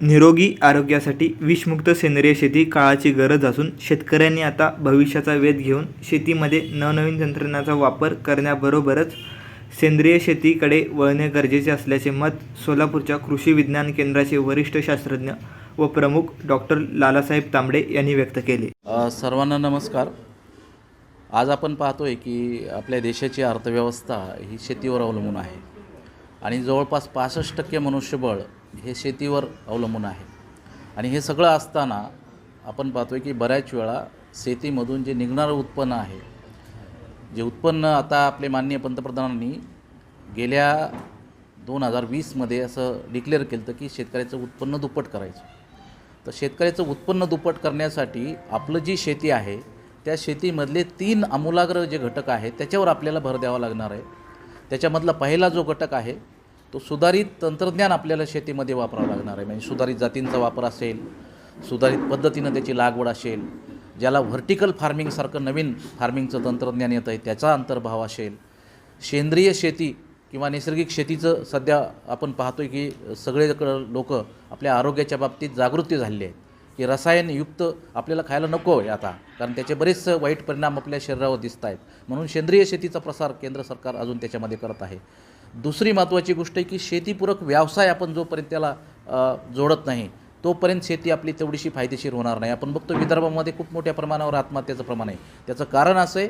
निरोगी आरोग्यासाठी विषमुक्त सेंद्रिय शेती काळाची गरज असून शेतकऱ्यांनी आता भविष्याचा वेध घेऊन शेतीमध्ये नवनवीन तंत्रज्ञानाचा वापर करण्याबरोबरच सेंद्रिय शेतीकडे वळणे गरजेचे असल्याचे मत सोलापूरच्या कृषी विज्ञान केंद्राचे वरिष्ठ शास्त्रज्ञ व प्रमुख डॉक्टर लालासाहेब तांबडे यांनी व्यक्त केले. सर्वांना नमस्कार. आज आपण पाहतो आहे की आपल्या देशाची अर्थव्यवस्था ही शेतीवर अवलंबून आहे. आणि जवळपास पासष्ट टक्के मनुष्यबळ हे शेतीवर अवलंबून आहे. आणि हे सगळं असताना आपण पाहतो आहे की बऱ्याच वेळा शेतीमधून जे निघणारं उत्पन्न आहे जे उत्पन्न आता आपले माननीय पंतप्रधानांनी गेल्या दोन हजार वीसमध्ये असं डिक्लेअर केलं होतं की शेतकऱ्याचं उत्पन्न दुप्पट करायचं. तर शेतकऱ्याचं उत्पन्न दुप्पट करण्यासाठी आपलं जी शेती आहे त्या शेतीमधले तीन आमूलाग्र जे घटक आहेत त्याच्यावर आपल्याला भर द्यावा लागणार आहे. त्याच्यामधला पहिला जो घटक आहे तो सुधारित तंत्रज्ञान आपल्याला शेतीमध्ये वापरावं लागणार आहे. म्हणजे सुधारित जातींचा वापर असेल सुधारित पद्धतीनं त्याची लागवड असेल ज्याला व्हर्टिकल फार्मिंगसारखं नवीन फार्मिंगचं तंत्रज्ञान येतं आहे त्याचा अंतर्भाव असेल. सेंद्रिय शेती किंवा नैसर्गिक शेतीचं सध्या आपण पाहतोय की सगळेकडं लोक आपल्या आरोग्याच्या बाबतीत जागृती झालेली आहेत. की रसायनयुक्त आपल्याला खायला नको आहे आता कारण त्याचे बरेच वाईट परिणाम आपल्या शरीरावर दिसत आहेत म्हणून सेंद्रिय शेतीचा प्रसार केंद्र सरकार अजून त्याच्यामध्ये करत आहे. दुसरी महत्त्वाची गोष्ट आहे की शेतीपूरक व्यवसाय आपण जोपर्यंत त्याला जोडत नाही तोपर्यंत शेती आपली तेवढीशी फायदेशीर होणार नाही. आपण बघतो विदर्भामध्ये खूप मोठ्या प्रमाणावर आत्महत्याचं प्रमाण आहे. त्याचं कारण असं आहे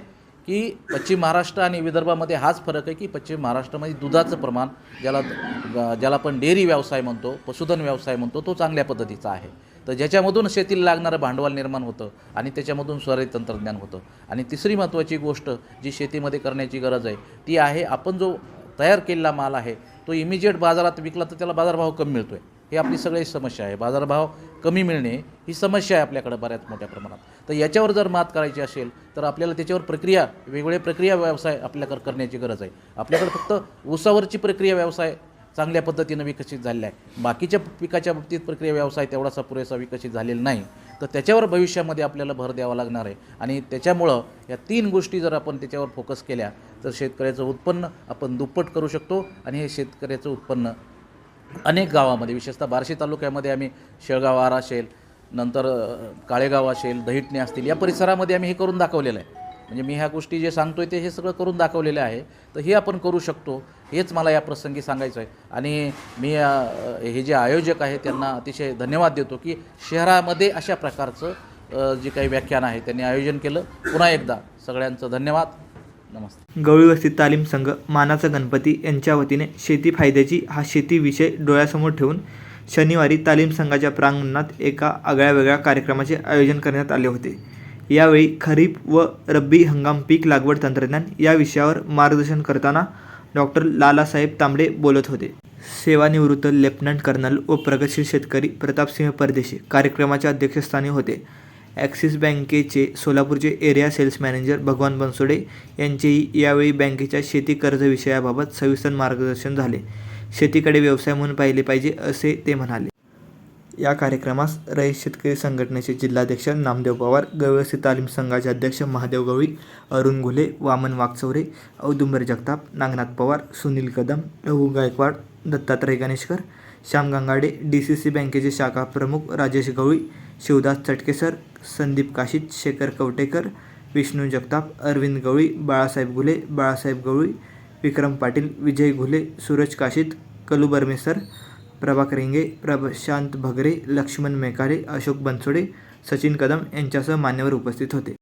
की पश्चिम महाराष्ट्र आणि विदर्भामध्ये हाच फरक आहे की पश्चिम महाराष्ट्रामध्ये दुधाचं प्रमाण ज्याला ज्याला आपण डेअरी व्यवसाय म्हणतो पशुधन व्यवसाय म्हणतो तो चांगल्या पद्धतीचा आहे. तर ज्याच्यामधून शेतीला लागणारं भांडवल निर्माण होतं आणि त्याच्यामधून स्वरित तंत्रज्ञान होतं. आणि तिसरी महत्त्वाची गोष्ट जी शेतीमध्ये करण्याची गरज आहे ती आहे आपण जो तयार केलेला माल आहे तो इमिजिएट बाजारात विकला तर त्याला बाजारभाव कमी मिळतो आहे ही आपली सगळी समस्या आहे. बाजारभाव कमी मिळणे ही समस्या आहे आपल्याकडे बऱ्याच मोठ्या प्रमाणात. तर याच्यावर जर मात करायची असेल तर आपल्याला त्याच्यावर प्रक्रिया वेगवेगळ्या प्रक्रिया व्यवसाय आपल्याकडे करण्याची गरज आहे. आपल्याकडे फक्त ऊसावरची प्रक्रिया व्यवसाय चांगल्या पद्धतीनं विकसित झालेला आहे. बाकीच्या पिकाच्या बाबतीत प्रक्रिया व्यवसाय तेवढासा पुरेसा विकसित झालेला नाही. तर त्याच्यावर भविष्यामध्ये आपल्याला भर द्यावा लागणार आहे. आणि त्याच्यामुळं या तीन गोष्टी जर आपण त्याच्यावर फोकस केल्या तर शेतकऱ्याचं उत्पन्न आपण दुप्पट करू शकतो आणि हे शेतकऱ्याचं उत्पन्न अनेक गावामध्ये विशेषतः बार्शी तालुक्यामध्ये आम्ही शेळगाव आर असेल नंतर काळेगाव असेल दहिटणे असतील या परिसरामध्ये आम्ही हे करून दाखवलेलं आहे. म्हणजे मी ह्या गोष्टी जे सांगतोय ते हे सगळं करून दाखवलेलं आहे. तर हे आपण करू शकतो. हेच मला या प्रसंगी सांगायचं आहे आणि मी हे जे आयोजक आहे त्यांना अतिशय धन्यवाद देतो की शहरामध्ये अशा प्रकारचं जे काही व्याख्यान आहे त्यांनी आयोजन केलं. पुन्हा एकदा सगळ्यांचं धन्यवाद. नमस्ते. गवळीवस्ती तालीम संघ मानाचा गणपती यांच्या वतीने शेती फायद्याची हा शेती विषय डोळ्यासमोर ठेवून शनिवारी तालीम संघाच्या प्रांगणात एका आगळ्या वेगळ्या कार्यक्रमाचे आयोजन करण्यात आले होते. यावेळी खरीप व रब्बी हंगाम पीक लागवड तंत्रज्ञान या विषयावर मार्गदर्शन करताना डॉक्टर लालासाहेब तांबडे बोलत होते. सेवानिवृत्त लेफ्टनंट कर्नल व प्रगतशील शेतकरी प्रतापसिंह परदेशी कार्यक्रमाच्या अध्यक्षस्थानी होते. ॲक्सिस बँकेचे सोलापूरचे एरिया सेल्स मॅनेजर भगवान बनसोडे यांचेही यावेळी बँकेच्या शेती कर्ज विषयाबाबत सविस्तर मार्गदर्शन झाले. शेतीकडे व्यवसाय म्हणून पाहिले पाहिजे असे ते म्हणाले. या कार्यक्रमास रयत शेतकरी संघटनेचे जिल्हाध्यक्ष नामदेव पवार गव्यवस्थित तालीम संघाचे अध्यक्ष Mahadev Gawali Arun Ghule Waman Wagchaure Audumbar Jagtap Nagnath Pawar Sunil Kadam Raghu Gaikwad Dattatray Ganeshkar Shyam Gangade D C C बँकेचे शाखा प्रमुख राजेश गवळी शिवदास चटकेसर संदीप काशीत शेखर कवटेकर विष्णू जगताप अरविंद गवळी बाळासाहेब घुले बाळासाहेब गवळी विक्रम पाटील विजय घुले सूरज काशीत कलू बर्मेसर प्रभाकर इंगे प्रशांत भगरे लक्ष्मण मेकारे अशोक बनसोडे सचिन कदम यांच्यासह मान्यवर उपस्थित होते.